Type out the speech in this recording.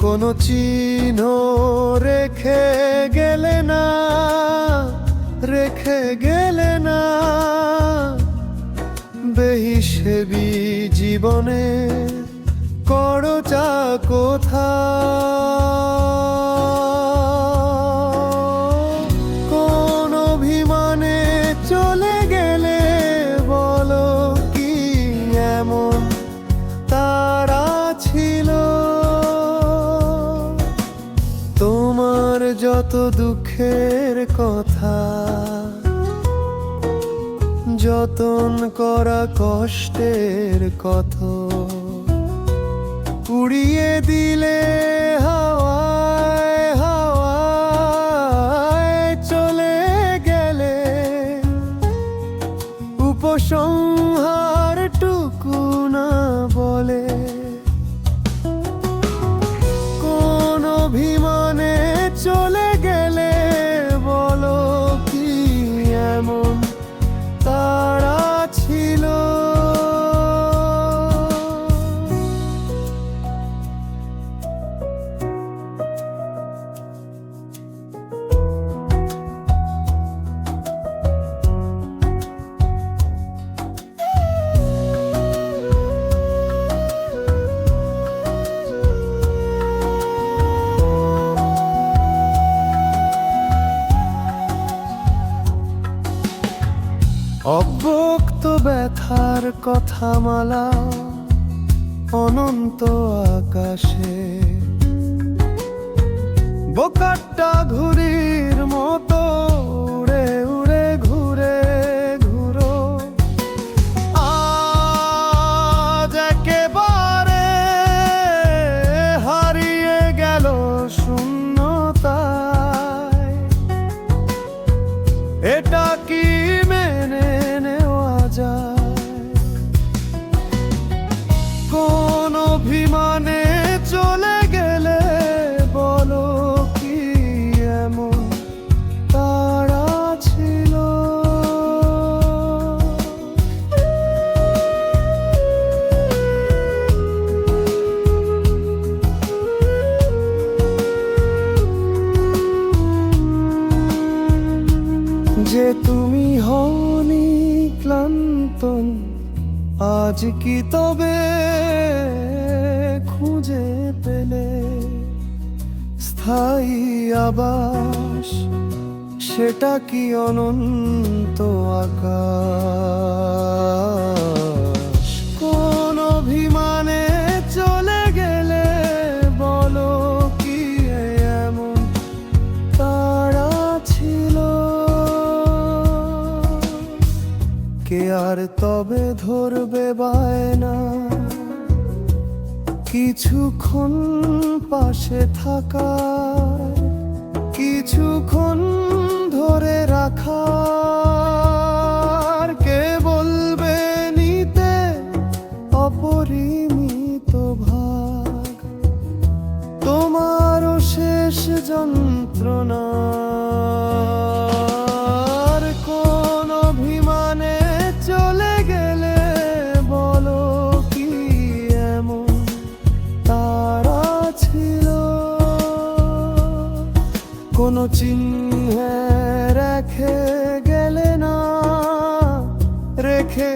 কোনো চিহ্ন রেখে গেলে না রেখে গেলে না। বেহিসেবি জীবনে করো করচা কোথা? যত দুঃখের কথা। যতন করা কষ্টের কথা। উড়িয়ে দিলে অব্যক্ত ব্যথার কথা মালা অনন্ত আকাশে। বোকাট্টা ঘুরির মতো ক্লান্ত আজ কি তবে খুঁজে পেলে? স্থায়ী আবাস সেটা কি অনন্ত আকাশ? আর তবে ধরবে বায়না। কিছুক্ষণ পাশে থাকা কিছুক্ষণ ধরে রাখা কে বলবে নিতে অপরিমিত ভাগ? তোমারও শেষ যন্ত্রণার কোনো চিহ্নে রেখে গেলে না রেখে